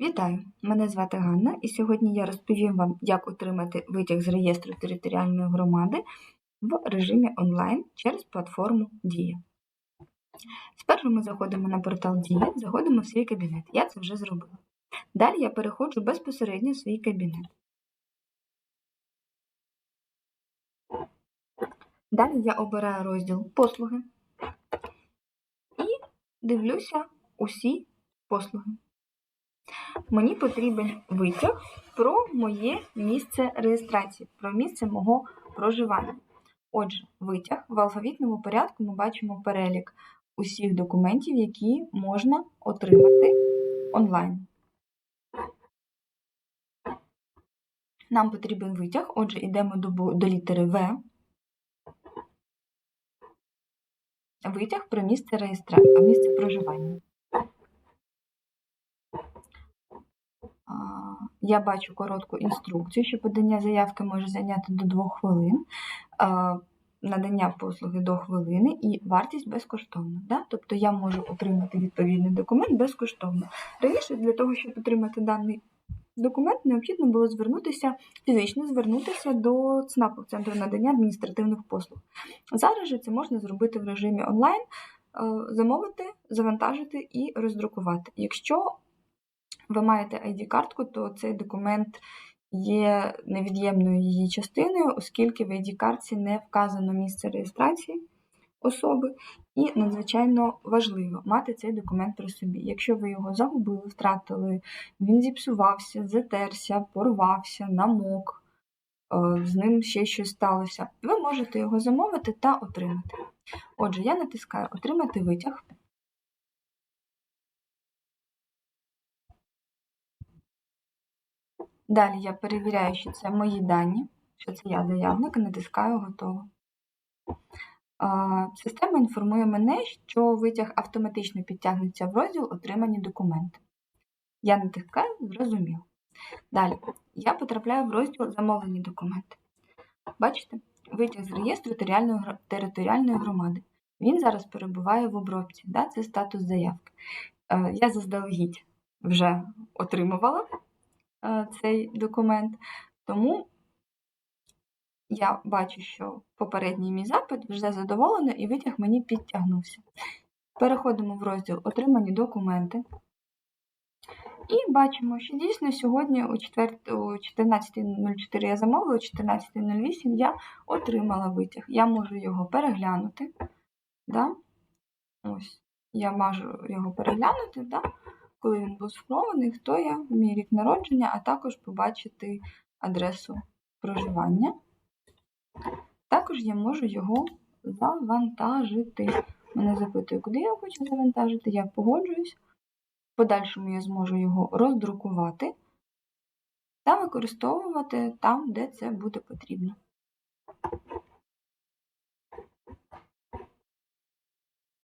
Вітаю! Мене звати Ганна, і сьогодні я розповім вам, як отримати витяг з реєстру територіальної громади в режимі онлайн через платформу Дія. Спершу ми заходимо на портал Дія, заходимо в свій кабінет. Я це вже зробила. Далі я переходжу безпосередньо в свій кабінет. Далі я обираю розділ Послуги і дивлюся усі послуги. Мені потрібен витяг про моє місце реєстрації, про місце мого проживання. Отже, витяг в алфавітному порядку ми бачимо перелік усіх документів, які можна отримати онлайн. Нам потрібен витяг, отже, йдемо до, до літери В. Витяг про місце реєстрації, місце проживання. Я бачу коротку інструкцію, що подання заявки може зайняти до 2 хвилин, надання послуги до хвилини і вартість безкоштовна. Да? Тобто я можу отримати відповідний документ безкоштовно. Раніше для того, щоб отримати даний документ, необхідно було звернутися, фізично звернутися до ЦНАПу, Центру надання адміністративних послуг. Зараз же це можна зробити в режимі онлайн, замовити, завантажити і роздрукувати. Якщо ви маєте ID-картку, то цей документ є невід'ємною її частиною, оскільки в ID-картці не вказано місце реєстрації особи, і надзвичайно важливо мати цей документ при собі. Якщо ви його загубили, втратили, він зіпсувався, затерся, порвався, намок, е, з ним ще щось сталося, ви можете його замовити та отримати. Отже, я натискаю Отримати витяг. Далі я перевіряю, що це мої дані, що це я заявник, натискаю Готово. Система інформує мене, що витяг автоматично підтягнеться в розділ Отримані документи. Я натискаю Зрозумів. Далі я потрапляю в розділ Замовлені документи. Бачите, витяг з реєстру територіальної громади. Він зараз перебуває в обробці. Да? Це статус заявки. Е, я заздалегідь вже отримувала цей документ. Тому я бачу, що попередній мій запит вже задоволено і витяг мені підтягнувся. Переходимо в розділ Отримані документи. І бачимо, що дійсно сьогодні о 14.04 я замовила, о 14.08 я отримала витяг. Я можу його переглянути. Да? Ось, Я можу його переглянути. Да? Коли він був сформований, хто я, мій рік народження, а також побачити адресу проживання. Також я можу його завантажити. Мене запитує, куди я хочу завантажити, я погоджуюсь. В подальшому я зможу його роздрукувати та використовувати там, де це буде потрібно.